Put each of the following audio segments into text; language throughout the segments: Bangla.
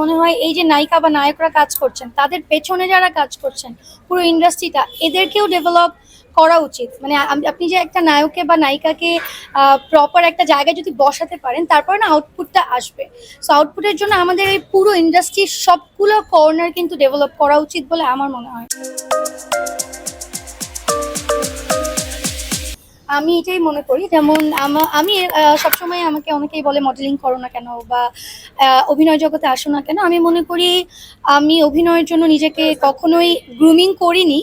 মনে হয় এই যে নায়িকা বা নায়করা কাজ করছেন, তাদের পেছনে যারা কাজ করছেন, পুরো ইন্ডাস্ট্রিটা, এদেরকেও ডেভেলপ করা উচিত। মানে আপনি যে একটা নায়ককে বা নায়িকাকে প্রপার একটা জায়গায় যদি বসাতে পারেন, তারপরে না আউটপুটটা আসবে। সো আউটপুটের জন্য আমাদের এই পুরো ইন্ডাস্ট্রির সবগুলো কর্নার কিন্তু ডেভেলপ করা উচিত বলে আমার মনে হয়। আমি এটাই মনে করি। যেমন আমি সবসময় আমাকে অনেকেই বলে মডেলিং করো না কেন বা অভিনয় জগতে আসো না কেন? আমি মনে করি আমি অভিনয়ের জন্য নিজেকে কখনোই গ্রুমিং করিনি।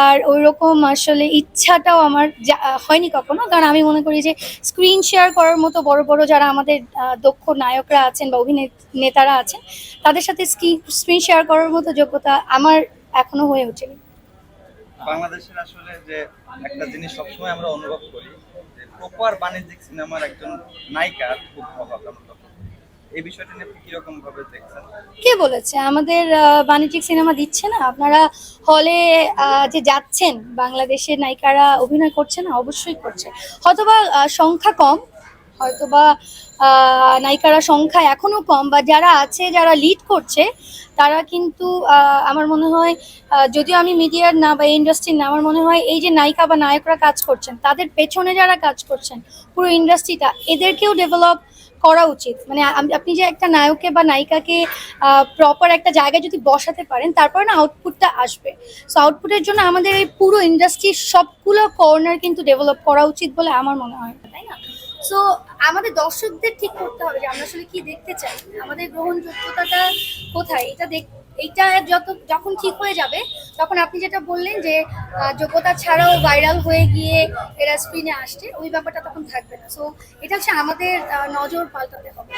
আর ওই রকম আসলে ইচ্ছাটাও আমার হয়নি কখনো। কারণ আমি মনে করি যে স্ক্রিন শেয়ার করার মতো বড় বড় যারা আমাদের দক্ষ নায়করা আছেন বা অভিনেতারা আছেন, তাদের সাথে স্ক্রিন শেয়ার করার মতো যোগ্যতা আমার এখনও হয়ে ওঠেনি। বাংলাদেশের আসলে যে একটা জিনিস সবসময় আমরা অনুভব করি, যে প্রপার বাণিজ্যিক সিনেমার একজন নায়িকার খুব অভাব। এই বিষয়টা নিয়ে আপনি কীরকম ভাবে দেখছেন? কে বলেছে? আমাদের বাণিজ্যিক সিনেমা দিচ্ছে না। আপনারা হলে যে যাচ্ছেন, বাংলাদেশের নায়িকারা অভিনয় করছে না? অবশ্যই করছে। হয়তোবা সংখ্যা কম, হয়তোবা নায়িকারা সংখ্যা এখনও কম, বা যারা আছে, যারা লিড করছে, তারা কিন্তু আমার মনে হয় যদিও আমি মিডিয়ার না বা ইন্ডাস্ট্রির না, আমার মনে হয় এই যে নায়িকা বা নায়করা কাজ করছেন, তাদের পেছনে যারা কাজ করছেন, পুরো ইন্ডাস্ট্রিটা এদেরকেও ডেভেলপ করা উচিত। মানে আপনি যে একটা নায়কে বা নায়িকাকে প্রপার একটা জায়গায় যদি বসাতে পারেন, তারপরে না আউটপুটটা আসবে। সো আউটপুটের জন্য আমাদের এই পুরো ইন্ডাস্ট্রির সবগুলো কর্নার কিন্তু ডেভেলপ করা উচিত বলে আমার মনে হয়। তাই না? সো আমাদের দর্শকদের ঠিক করতে হবে যে আমরা আসলে কি দেখতে চাই। আমাদের গ্রহণযোগ্যতাটা কোথায়? এটা দেখ এইটা যত, যখন ঠিক হয়ে যাবে, তখন আপনি যেটা বললেন যে যোগ্যতা ছাড়াও ভাইরাল হয়ে গিয়ে এরা স্ক্রিনে আসছে, ওই ব্যাপারটা তখন থাকবে না। সো এটা হচ্ছে আমাদের নজর পাল্টাতে হবে।